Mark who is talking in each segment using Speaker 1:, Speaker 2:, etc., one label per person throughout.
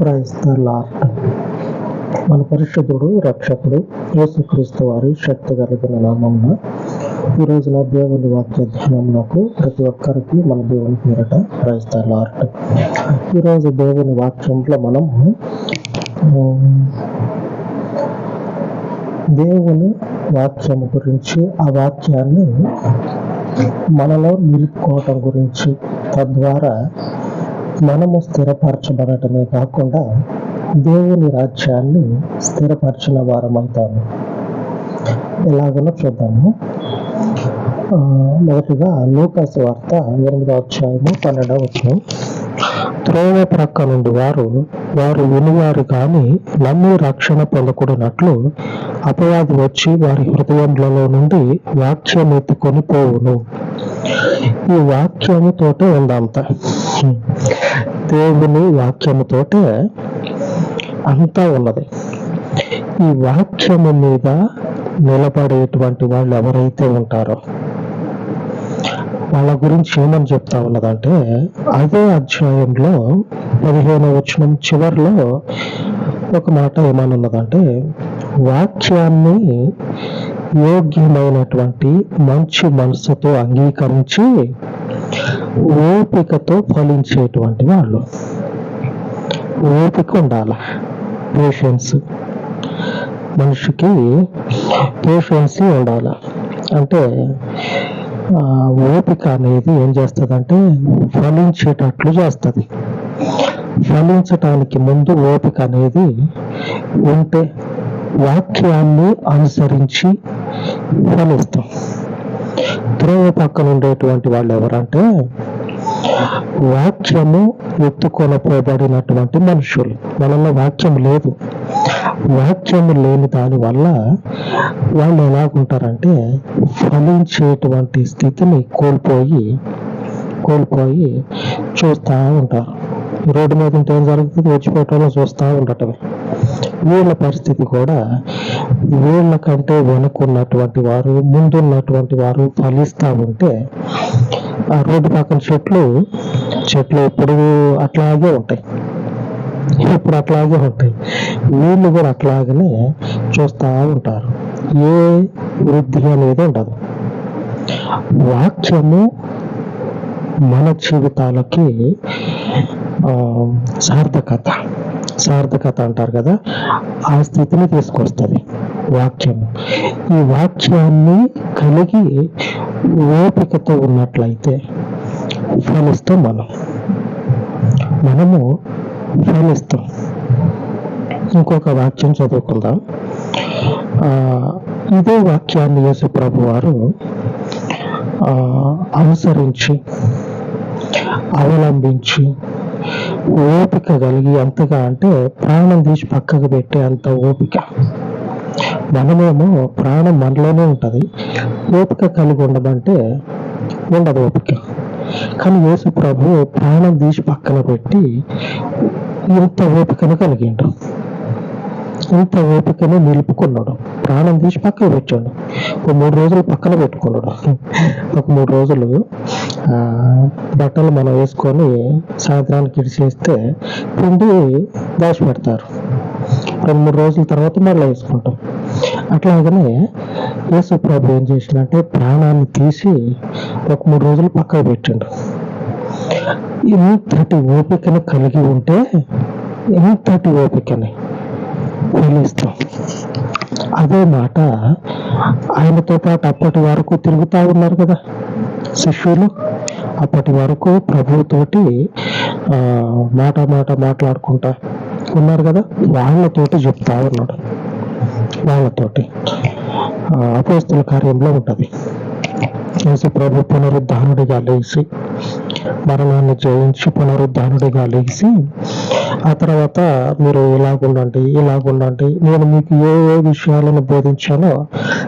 Speaker 1: క్రైస్త lord మన పరిశుద్ధుడు రక్షకుడు యేసుక్రీస్తు వారి శక్తి కలిగిన నామమున ఈ రోజున దేవుని వాక్య ధ్యానమునకు ప్రతి ఒక్కరికి మన దేవుని పేరట క్రైస్త లార్డ్ ఈరోజు దేవుని వాక్యంలో మనం దేవుని వాక్యం గురించి ఆ వాక్యాన్ని మనలో నిలుపుకోవటం గురించి తద్వారా మనము స్థిరపరచబడటమే కాకుండా దేవుని రాజ్యాన్ని స్థిరపరిచిన వారమవుతాము. ఎలాగనో చూద్దాము. మొదటిగా లోకాసు వార్త ఎనిమిదో అధ్యాయము పన్నెండవ వచ్చిన త్రోవ ప్రక్క నుండి వారు వారు వినివారు కానీ నమ్మి రక్షణ పొందకూడనట్లు అపవాది వచ్చి వారి హృదయములలో నుండి వాక్యం ఎత్తుకొని పోవును. ఈ వాక్యముతోటే ఉందంత. దేవుని వాక్యముతోటే అంతా ఉన్నది. ఈ వాక్యము మీద నిలబడేటువంటి వాళ్ళు ఎవరైతే ఉంటారో వాళ్ళ గురించి ఏమని చెప్తా ఉన్నదంటే అదే అధ్యాయంలో పదిహేను వచనం చివరిలో ఒక మాట ఏమని ఉన్నదంటే వాక్యాన్ని యోగ్యమైనటువంటి మంచి మనసుతో అంగీకరించి ఓపికతో ఫలించేటువంటి వాళ్ళు. ఓపిక ఉండాలి. పేషెన్స్ మనిషికి పేషెన్సీ ఉండాలి. అంటే ఓపిక అనేది ఏం చేస్తుందంటే ఫలించేటట్లు చేస్తుంది. ఫలించటానికి ముందు ఓపిక అనేది ఉంటే వాక్యాన్ని అనుసరించి ఫలిస్తాం. త్రోవ పక్కన ఉండేటువంటి వాళ్ళు ఎవరంటే వాక్యము ఎత్తుకొనపోబడినటువంటి మనుషులు. వాళ్ళలో వాక్యం లేదు. వాక్యము లేని దాని వల్ల వాళ్ళు ఎలాగుంటారంటే ఫలించేటువంటి స్థితిని కోల్పోయి కోల్పోయి చూస్తూ ఉంటారు. రోడ్డు మీద ఉంటే ఏం జరుగుతుంది? వచ్చిపోవటంలో చూస్తూ ఉండటమే. వీళ్ళ పరిస్థితి కూడా వీళ్ళ కంటే వెనుకున్నటువంటి వారు ముందున్నటువంటి వారు ఫలిస్తూ ఉంటే ఆ రోడ్డు పక్కన చెట్లు చెట్లు ఎప్పుడు అట్లాగే ఉంటాయి. ఇప్పుడు అట్లాగే ఉంటాయి. వీళ్ళు కూడా అట్లాగనే చూస్తూ ఉంటారు. ఏ వృద్ధి అనేది ఉండదు. వాక్యము మన జీవితాలకి ఆ, సార్థకత. సార్థకత అంటారు కదా ఆ స్థితిని తీసుకొస్తుంది వాక్యం ఈ వాక్యాన్ని కలిగి ఓపికతో ఉన్నట్లయితే ఫలిస్తాం మనం. మనము ఫలిస్తాం. ఇంకొక వాక్యం చదువుకుందాం. ఇదే వాక్యాన్ని యేసు ప్రభు వారు ఆ, అనుసరించి అవలంబించి ఓపిక కలిగి ఎంతగా అంటే ప్రాణం తీసి పక్కకు పెట్టే అంత ఓపిక. మనమేమో ప్రాణం మనలోనే ఉంటుంది. ఓపిక కలిగి ఉండదంటే ఉండదు ఓపిక. కానీ యేసు ప్రభు ప్రాణం తీసి పక్కన పెట్టి ఇంత ఓపికను కలిగిండు. ఇంత ఓపికను నిలుపుకున్నాడు. ప్రాణం తీసి పక్కన పెట్టాడు. ఒక మూడు రోజులు పక్కన పెట్టుకున్నాడు. ఒక మూడు రోజులు బట్టలు మనం వేసుకొని సాయంత్రానికి ఇడిచేస్తే పిండి దాచి పెడతారు. రెండు మూడు రోజుల తర్వాత మళ్ళీ వేసుకుంటాం. అట్లాగనే యేసు ప్రభు ఏం చేసిందంటే ప్రాణాన్ని తీసి ఒక మూడు రోజులు పక్కకు పెట్టిండు. ఇంతటి ఓపికను కలిగి ఉంటే ఇంతటి ఓపికని ఫలిస్తాం అదే మాట ఆయనతో పాటు అప్పటి వరకు తిరుగుతూ ఉన్నారు కదా శిష్యులు. అప్పటి వరకు ప్రభుతోటి ఆ, మాట మాట మాట్లాడుకుంటా ఉన్నారు కదా? వాళ్ళతోటి చెప్తా ఉన్నాడు. వాళ్ళతోటి. అపోస్తుల కార్యంలో ఉంటది. యేసు ప్రభు పునరుద్ధానుడిగా లేచి మరణాన్ని జయించి పునరుద్ధానుడిగా లేచి ఆ తర్వాత మీరు ఇలాగుండండి ఇలాగుండండి నేను మీకు ఏ ఏ విషయాలను బోధించానో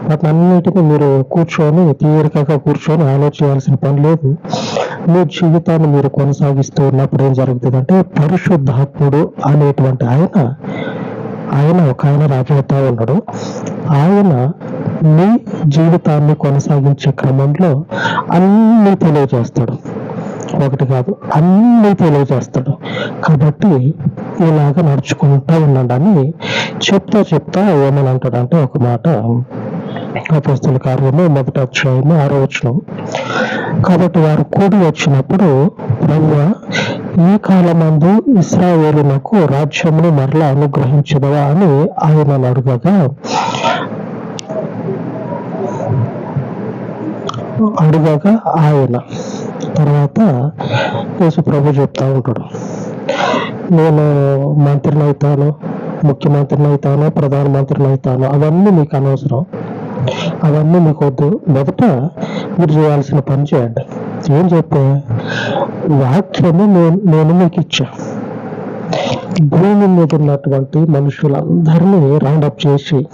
Speaker 1: వాటన్నిటిని మీరు కూర్చొని తీరికగా కూర్చొని ఆలోచించాల్సిన పని లేదు. మీ జీవితాన్ని మీరు కొనసాగిస్తూ ఉన్నప్పుడు ఏం జరుగుతుందంటే పరిశుద్ధాత్ముడు అనేటువంటి ఆయన ఆయన ఒక ఆయన రాబోతా ఉన్నాడు. ఆయన మీ జీవితాన్ని కొనసాగించే క్రమంలో అన్ని తెలియజేస్తాడు. ఒకటి కాదు అన్ని తెలియజేస్తాడు. కాబట్టి ఇలాగ నడుచుకుంటూ ఉండండి అని చెప్తా చెప్తా ఏమని అంటాడంటే ఒక మాట. అపోస్తుల కార్యము మొదటి అధ్యాయము ఆరో వచనం. కాబట్టి వారు కూడి వచ్చినప్పుడు ప్రభువ ఈ కాలమందు ఇస్రాయేలునకు రాజ్యమును మరలా అనుగ్రహించదవా అని ఆయన అడుగగా అడుగగా ఆయన. తర్వాత యేసు ప్రభు చెప్తా ఉంటాడు. నేను మంత్రిని అవుతాను ముఖ్యమంత్రిని అవుతాను ప్రధానమంత్రిని అవుతాను అవన్నీ మీకు అనవసరం. అవన్నీ మీకు వద్దు మొదట మీరు చేయాల్సిన పని చేయండి. ఏం చెప్పే వాక్యము నేను నేను మీకు ఇచ్చా. భూమి మీద ఉన్నటువంటి మనుషులందరినీ రౌండప్ చేసి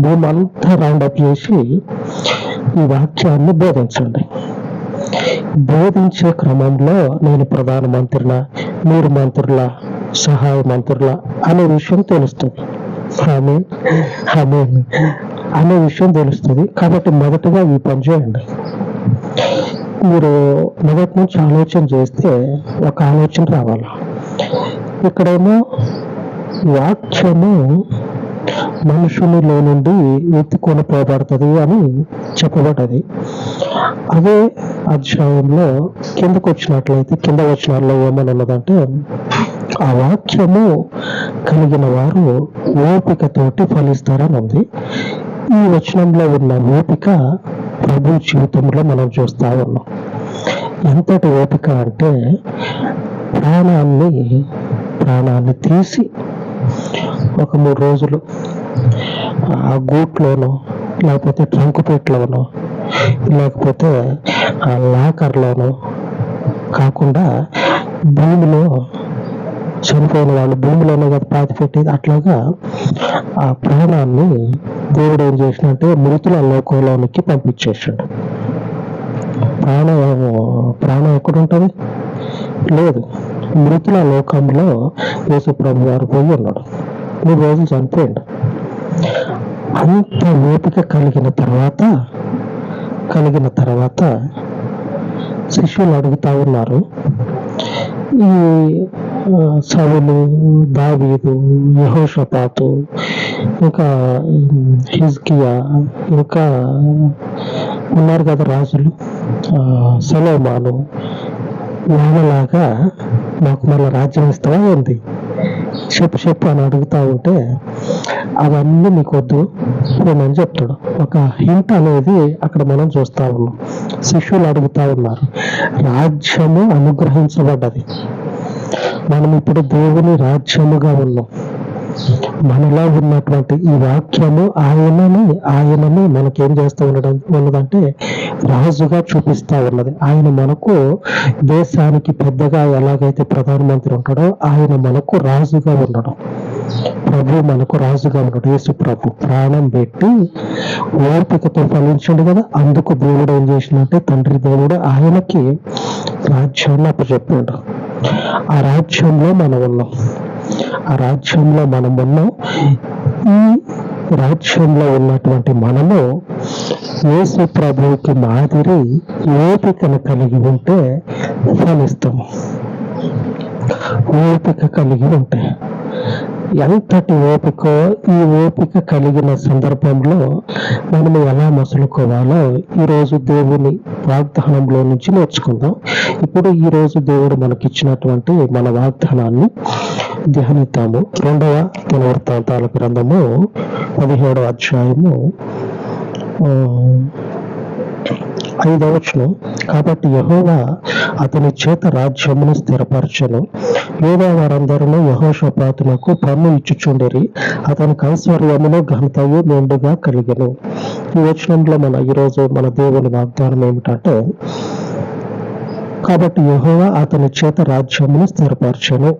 Speaker 1: భూమి అంతా రౌండప్ చేసి ఈ వాక్యాన్ని బోధించండి. బోధించే క్రమంలో నేను ప్రధానమంత్రిన మీరు మంత్రుల సహాయ మంత్రుల అనే విషయం తెలుస్తుంది. ఆమె ఆమె అనే విషయం తెలుస్తుంది. కాబట్టి మొదటగా ఈ పని చేయండి. మీరు మొదటి నుంచి ఆలోచన చేస్తే ఒక ఆలోచన రావాలి. ఇక్కడేమో వాక్యము మనుషునిలో నుండి ఎత్తుకొని పోబడుతుంది అని చెప్పబడ్డది. అదే అధ్యాయంలో కిందకు వచ్చినట్లయితే కింద వచ్చినాల్లో ఏమని ఉన్నదంటే ఆ వాక్యము కలిగిన వారు ఓపికతోటి ఫలిస్తారని ఉంది. ఈ వచనంలో ఉన్న ఓపిక ప్రభు జీవితంలో మనం చూస్తా ఉన్నాం. ఎంతటి ఓపిక అంటే ప్రాణాన్ని ప్రాణాన్ని తీసి ఒక మూడు రోజులు ఆ గూట్లోనో లేకపోతే ట్రంక్ పెట్టలోనో లేకపోతే ఆ లాకర్లోనో కాకుండా భూమిలో చనిపోయిన వాళ్ళు భూమిలోనే కదా పాతి పెట్టేది అట్లాగా ఆ ప్రాణాన్ని దేవుడు ఏం చేసినట్టే మృతుల లోకంలోనికి పంపించేసాడు ప్రాణం ప్రాణం ఎక్కడుంటుంది? లేదు. మృతుల లోకంలో యేసుప్రభు గారు పోయి ఉన్నాడు. మూడు రోజులు చనిపోయాడు. అంత ఓపిక కలిగిన తర్వాత కలిగిన తర్వాత శిష్యులు అడుగుతా ఉన్నారు ఈ సవులు దావీదు యహోషపాతు ఇంకా హిజ్కియా ఇంకా ఉన్నారు కదా రాజులు. సలోమాను సొలొమోను వాళ్ళలాగా మాకు మళ్ళీ రాజ్యం ఇస్తావా ఉంది చెప్పు చెప్పు అని అడుగుతా ఉంటే అవన్నీ మీకు వద్దు అని చెప్తాడు. ఒక హింట్ అనేది అక్కడ మనం చూస్తా ఉన్నాం. శిష్యులు అడుగుతా ఉన్నారు రాజ్యము అనుగ్రహించబడ్డది. మనం ఇప్పుడు దేవుని రాజ్యముగా ఉన్నాం. మనలో ఉన్నటువంటి ఈ వాక్యము ఆయనని ఆయనని మనకేం చేస్తూ ఉండడం ఉన్నదంటే రాజుగా చూపిస్తా ఉన్నది. ఆయన మనకు దేశానికి పెద్దగా ఎలాగైతే ప్రధానమంత్రి ఉంటాడో ఆయన మనకు రాజుగా ఉండడం ప్రభు మనకు రాజుగా ఉన్నాడు. యేసు ప్రభు ప్రాణం పెట్టి ఓపికతో ఫలించండు కదా. అందుకు దేవుడు ఏం చేసినట్టే తండ్రి దేవుడు ఆయనకి రాజ్యాన్ని అప్పచెప్పాడు ఆ రాజ్యంలో మనం ఉన్నాం. ఆ రాజ్యంలో మనం ఉన్నాం. ఈ రాజ్యంలో ఉన్నటువంటి మనము యేసు ప్రభువుకి మాదిరి ఓపికను కలిగి ఉంటే ఫలిస్తాము ఓపిక కలిగి ఉంటే. ఎంతటి ఓపిక ఈ ఓపిక కలిగిన సందర్భంలో మనము ఎలా మసులుకోవాలో ఈరోజు దేవుని వాగ్దానంలో నుంచి నేర్చుకుందాం. ఇప్పుడు ఈ రోజు దేవుడు మనకిచ్చినటువంటి మన వాగ్దానాన్ని ధ్యానిద్దాము. రెండవ దినవృత్తాంతాల గ్రంథము పదిహేడవ అధ్యాయము ఐదవచనం కాబట్టి యహోవా అతని చేత రాజ్యమును స్థిరపరచను. యూదా వారందరూ యహోషపాతునకు పన్ను ఇచ్చుచుండిరి అతనికి ఐశ్వర్యమును ఘనతయు మెండుగా కలిగను. ఈ వచనంలో మన ఈరోజు మన దేవుని వాగ్దానం ఏమిటంటే కాబట్టి యహోవా అతని చేత రాజ్యమును స్థిరపరచను.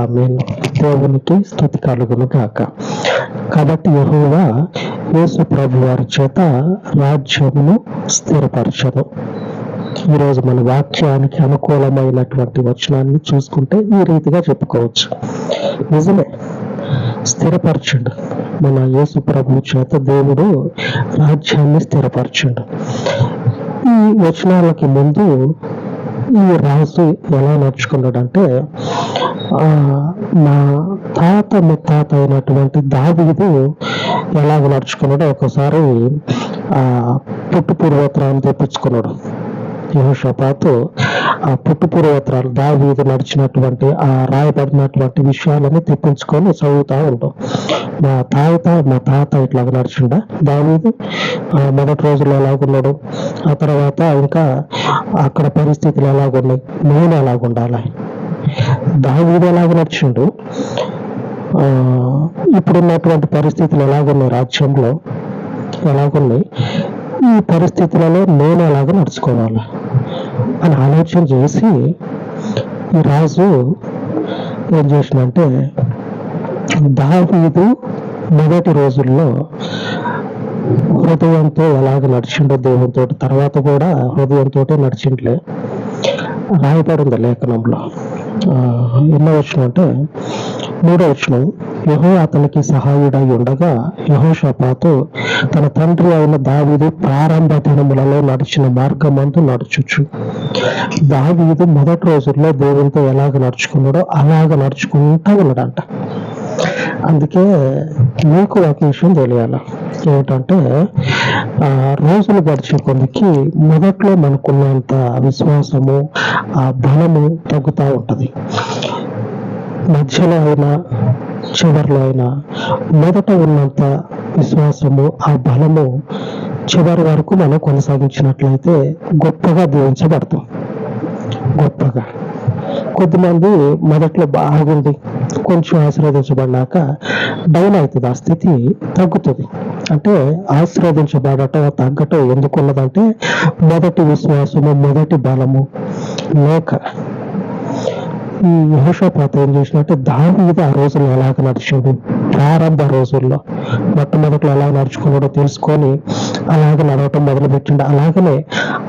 Speaker 1: ఆమె దేవునికి స్థుతి కలుగును కాక కాబట్టి యహోవా యేసు ప్రభు వారి చేత రాజ్యమును స్థిరపరచను. ఈరోజు మన వాక్యానికి అనుకూలమైనటువంటి వచనాన్ని చూసుకుంటే ఈ రీతిగా చెప్పుకోవచ్చు. నిజమే. స్థిరపరచండు. మన యేసు ప్రభు చేత దేవుడు రాజ్యాన్ని స్థిరపరచండు. ఈ వచనాలకి ముందు ఈ రాజు ఎలా నడుచుకున్నాడంటే ఆ, మా తాత ముత్తాత అయినటువంటి దావీదు ఎలాగ నడుచుకున్నాడో ఒకసారి ఆ పుట్టు పూర్వోత్తరాన్ని తెప్పించుకున్నాడు. యెహోషాపాతు ఆ పుట్టు దావీదు నడిచినటువంటి ఆ రాయబడినటువంటి విషయాలన్నీ తెప్పించుకొని చదువుతా ఉంటాం. మా తాత మా తాత ఇట్లా నడిచిండ దావీదు. ఆ మొదటి రోజులు ఎలాగున్నాడు? ఆ తర్వాత ఇంకా అక్కడ పరిస్థితులు ఎలాగున్నాయి? నేను ఎలాగుండాలి? దావీదు ఎలాగ నడిచిండు? ఆ ఇప్పుడున్నటువంటి పరిస్థితులు ఎలాగున్నాయి? రాజ్యంలో ఎలాగున్నాయి? ఈ పరిస్థితులలో నేను ఎలాగ నడుచుకోవాలి అని ఆలోచన చేసి ఈ రాజు ఏం చేసినంటే దావీదు మొదటి రోజుల్లో హృదయంతో ఎలాగ నడిచిండో దేవునితో తర్వాత కూడా హృదయంతో నడిచిండ్లే. రాయబడింది లేఖనంలో. ఎన్నో వచ్చిన అంటే మూడో వచ్చినాం యహో అతనికి సహాయుడై ఉండగా యహోషపాతు తన తండ్రి అయిన దావీదు ప్రారంభ దినములలో నడిచిన మార్గమందు నడుచుచు. దావీదు మొదటి రోజుల్లో దేవునితో ఎలాగ నడుచుకున్నాడో అలాగ నడుచుకుంటా ఉన్నాడంట. అందుకే మీకు ఒక విషయం తెలియాలి. ఏమిటంటే ఆ, రోజులు గడిచే కొద్దికి మొదట్లో మనకున్నంత విశ్వాసము ఆ బలము తగ్గుతూ ఉంటది. మధ్యలో అయినా చివరిలో అయినా మొదట ఉన్నంత విశ్వాసము ఆ బలము చివరి వరకు మనం కొనసాగించినట్లయితే గొప్పగా దీవించబడతాం. గొప్పగా. కొద్దిమంది మొదట్లో బాగుంది కొంచెం ఆశీర్వదించబడినాక డౌన్ అవుతుంది ఆ స్థితి తగ్గుతుంది. అంటే ఆశీర్వదించబడటం తగ్గటం ఎందుకున్నదంటే మొదటి విశ్వాసము మొదటి బలము లేక ఈ యహోషపాత ఏం చేసినట్టే దావీదు ఆ రోజుల్లో ఎలాగ నడిచాడు ప్రారంభ రోజుల్లో మొట్టమొదట్లో ఎలా నడుచుకున్నాడో తెలుసుకొని అలాగే నడవటం మొదలుపెట్టిండు. అలాగనే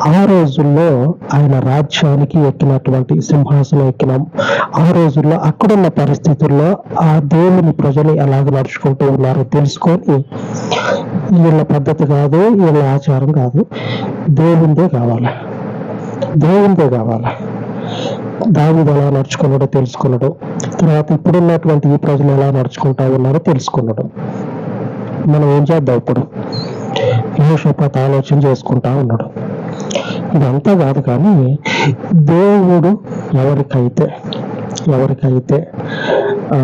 Speaker 1: ఆ రోజుల్లో ఆయన రాజ్యానికి ఎక్కినటువంటి సింహాసనం ఎక్కినాం. ఆ రోజుల్లో అక్కడున్న పరిస్థితుల్లో ఆ దేవుని ప్రజలు ఎలాగ నడుచుకుంటూ ఉన్నారో తెలుసుకొని వీళ్ళ పద్ధతి కాదు వీళ్ళ ఆచారం కాదు దేవుందే కావాలి. దేవుందే కావాలి. దావీదు ఎలా నడుచుకున్నాడో తెలుసుకున్నాడు. తర్వాత ఇప్పుడున్నటువంటి ఈ ప్రజలు ఎలా నడుచుకుంటా ఉన్నారో తెలుసుకున్నాడు. మనం ఏం చేద్దాం ఇప్పుడు? యోషపాత ఆలోచన చేసుకుంటా ఉన్నాడు. ఇదంతా కాదు కానీ దేవుడు ఎవరికైతే ఎవరికైతే ఆ,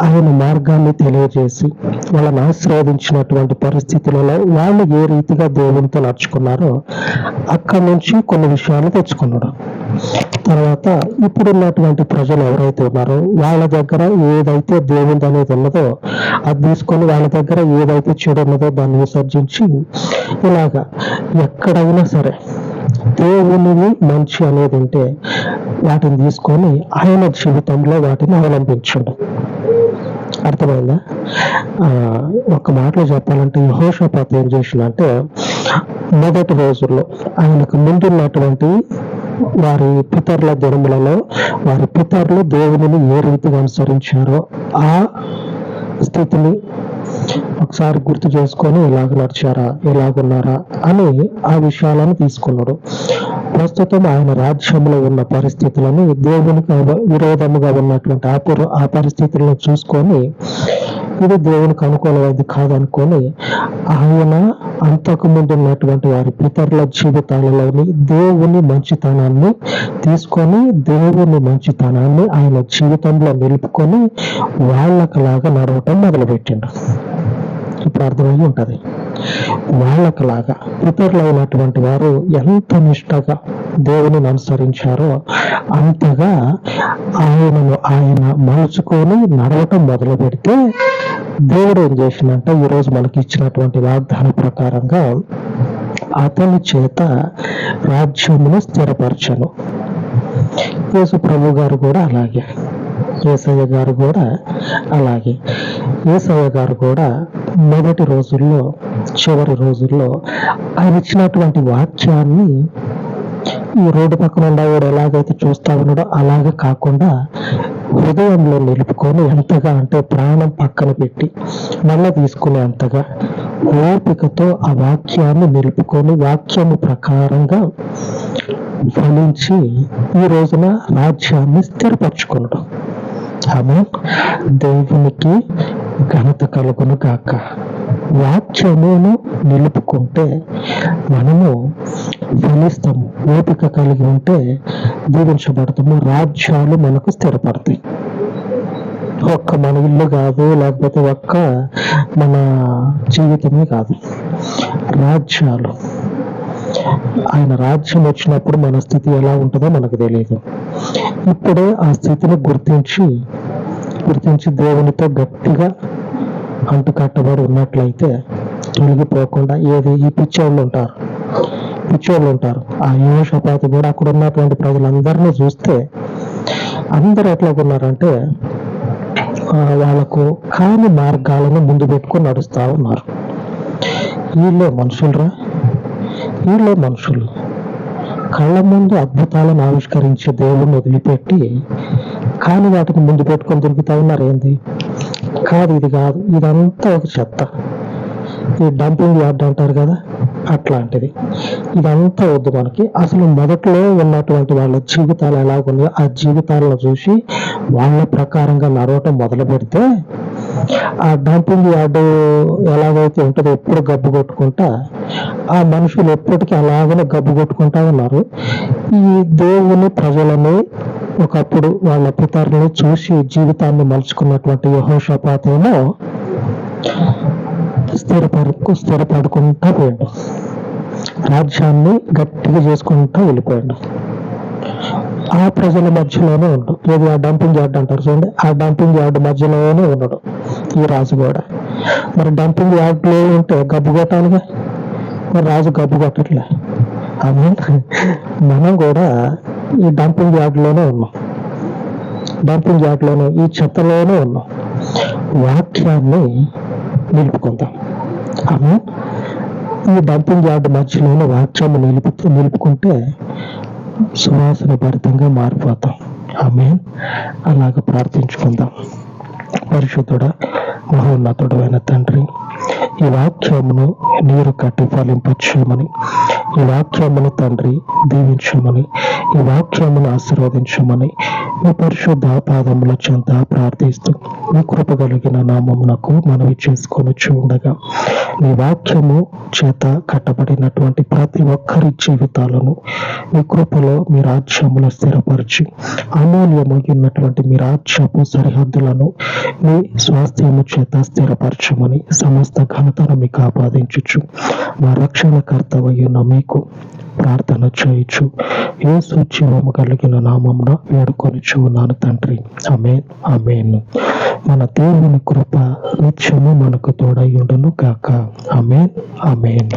Speaker 1: ఆయన మార్గాన్ని తెలియజేసి వాళ్ళని ఆశీర్వదించినటువంటి పరిస్థితులలో వాళ్ళు ఏ రీతిగా దేవునితో నడుచుకున్నారో అక్కడి నుంచి కొన్ని విషయాలు తెచ్చుకున్నాడు. తర్వాత ఇప్పుడున్నటువంటి ప్రజలు ఎవరైతే ఉన్నారో వాళ్ళ దగ్గర ఏదైతే దేవుడు అనేది ఉన్నదో అది తీసుకొని వాళ్ళ దగ్గర ఏదైతే చెడు ఉన్నదో దాన్ని విసర్జించి ఇలాగా ఎక్కడైనా సరే దేవునివి మంచి అనేది ఉంటే వాటిని తీసుకొని ఆయన జీవితంలో వాటిని అవలంబించండి. అర్థమైందా? ఆ, ఒక మాటలో చెప్పాలంటే యహోషపాత్ ఏం అంటే మొదటి రోజుల్లో ఆయనకు ముందున్నటువంటి వారి పితరుల దినములలో వారి పితరులు దేవునిని ఏ రీతిగా అనుసరించారో ఆ స్థితిని ఒకసారి గుర్తు చేసుకొని ఎలాగ నడిచారా ఎలాగున్నారా అని ఆ విషయాలను తీసుకున్నాడు. ప్రస్తుతం ఆయన రాజ్యంలో ఉన్న పరిస్థితులను దేవునికి విరోధముగా ఉన్నటువంటి ఆ ఆ పరిస్థితులను చూసుకొని ఇది దేవునికి అనుకూలమైంది కాదనుకొని ఆయన అంతకుముందు ఉన్నటువంటి వారి పితరుల జీవితాలలోని దేవుని మంచితనాన్ని తీసుకొని దేవుని మంచితనాన్ని ఆయన జీవితంలో నిలుపుకొని వాళ్ళకలాగా నడవటం మొదలుపెట్టిండు. ఇప్పుడు అర్థమై ఉంటది. వాళ్ళకలాగా పితరులైనటువంటి వారు ఎంత నిష్టగా దేవుని అనుసరించారో అంతగా ఆయనను ఆయన మలుచుకొని నడవటం మొదలు పెడితే దేవుడు ఏం చేసినంటే ఈరోజు మనకి ఇచ్చినటువంటి వాగ్దాన ప్రకారంగా అతని చేత రాజ్యమును స్థిరపరచను. యేసు ప్రభు గారు కూడా అలాగే. ఏసయ్య గారు కూడా అలాగే. ఏసయ్య గారు కూడా మొదటి రోజుల్లో చివరి రోజుల్లో ఆయన ఇచ్చినటువంటి వాక్యాన్ని ఈ రోడ్డు పక్కన ఉండేవాడు ఎలాగైతే చూస్తా ఉన్నాడో అలాగే కాకుండా హృదయంలో నిలుపుకొని ఎంతగా అంటే ప్రాణం పక్కన పెట్టి మళ్ళీ తీసుకునే అంతగా ఓపికతో ఆ వాక్యాన్ని నిలుపుకొని వాక్యము ప్రకారంగా ఫలించి ఈ రోజున రాజ్యాన్ని స్థిరపరచుకున్నాడు. ఆమె దేవునికి ఘనత కలుగును గాక. వాక్యమును నిలుపుకుంటే మనము ఫలిస్తాము ఓపిక కలిగి ఉంటే దీవించబడతాము రాజ్యాలు మనకు స్థిరపడతాయి. ఒక్క మన ఇల్లు కాదు లేకపోతే ఒక్క మన జీవితమే కాదు రాజ్యాలు. ఆయన రాజ్యం వచ్చినప్పుడు మన స్థితి ఎలా ఉంటుందో మనకు తెలియదు. ఇప్పుడే ఆ స్థితిని గుర్తించి గుర్తించి దేవునితో గట్టిగా అంటుకట్టబడి ఉన్నట్లయితే తొలగిపోకుండా ఏది? ఈ పిచ్చోళ్ళు ఉంటారు. పిచ్చోళ్ళు ఉంటారు. ఆ యోషపాతి కూడా అక్కడ ఉన్నటువంటి ప్రజలందరినీ చూస్తే అందరు ఎట్లా ఉన్నారంటే ఆ, వాళ్ళకు కాని మార్గాలను ముందు పెట్టుకొని నడుస్తూ ఉన్నారు. వీళ్ళే మనుషులరా? వీళ్ళే మనుషులు. కళ్ళ ముందు అద్భుతాలను ఆవిష్కరించే దేవుళ్ళు వదిలిపెట్టి కాని వాటికి ముందు పెట్టుకొని దొరుకుతా ఉన్నారు ఏంది కాదు ఇది కాదు. ఇదంతా ఒక చెత్త. ఈ డంపింగ్ యార్డ్ అంటారు కదా అట్లాంటిది. ఇదంతా వద్దు మనకి. అసలు మొదట్లో ఉన్నటువంటి వాళ్ళ జీవితాలు ఎలా ఉన్నాయో ఆ జీవితాలను చూసి వాళ్ళ ప్రకారంగా నడవటం మొదలు పెడితే ఆ డంపింగ్ యార్డు ఎలాగైతే ఉంటుందో ఎప్పుడు గబ్బు కొట్టుకుంటా ఆ మనుషులు ఎప్పటికీ అలాగనే గబ్బు కొట్టుకుంటా ఉన్నారు. ఈ దేవుని ప్రజలని ఒకప్పుడు వాళ్ళ పితరులు చూసి జీవితాన్ని మలుచుకున్నటువంటి యహోషపాతేమో స్థిరపడు స్థిరపడుకుంటా పోయాడు. రాజ్యాన్ని గట్టిగా చేసుకుంటూ వెళ్ళిపోయాడు. ఆ ప్రజల మధ్యలోనే ఉండు ఏది ఆ డంపింగ్ యార్డ్ అంటారు చూడండి ఆ డంపింగ్ యార్డ్ మధ్యలోనే ఉండడు ఈ రాజు కూడా మరి డంపింగ్ యార్డ్లో ఉంటే గబ్బు కొట్టాలిగా? మరి రాజు గబ్బు కొట్టట్లే. ఆమె మనం కూడా ఈ డంపింగ్ యార్డ్లోనే ఉన్నాం. డంపింగ్ యార్డ్లోనే ఈ చెత్తలోనే ఉన్నాం. వాక్యాన్ని నిలుపుకుందాం. ఆమె ఈ డంపింగ్ యార్డ్ మధ్యలోనే వాక్యాన్ని నిలుపు నిలుపుకుంటే సువాసన భరితంగా మారిపోతాం. ఆమె అలాగ ప్రార్థించుకుందాం. పరిశుద్ధుడ మహోన్నతుడైన తండ్రి ఈ వాక్యమును నీరు కట్టి ఫలింపచేయమని ఈ వాక్యమును తండ్రి దీవించమని ఈ వాక్యమును ఆశీర్వదించమని మీ పరిశుద్ధ పాదముల చెంత ప్రార్థిస్తూ మీ కృప కలిగిన నామమునకు మనవి చేసుకొని ఉండగా మీ వాక్యము చేత కట్టబడినటువంటి ప్రతి ఒక్కరి జీవితాలను మీ కృపలో మీ రాజ్యములో స్థిరపరిచి అమూల్యమైనటువంటి మీ రాజ్యపు సరిహద్దులను మీ స్వాస్థ్యము చేత స్థిరపరచమని సమస్త ఘనతను మీకు ఆపాదించుచు మా రక్షణకర్తవయ్యున్న మీకు ప్రార్థన చేయొచ్చు ఏ జీవము కలిగిన నామమున వేడుకొని ఉన్నాను తండ్రి. అమేన్ అమేన్ మన దేవుని కృప నిత్యము మనకు తోడయ్యుండును కాక అమేన్ అమేన్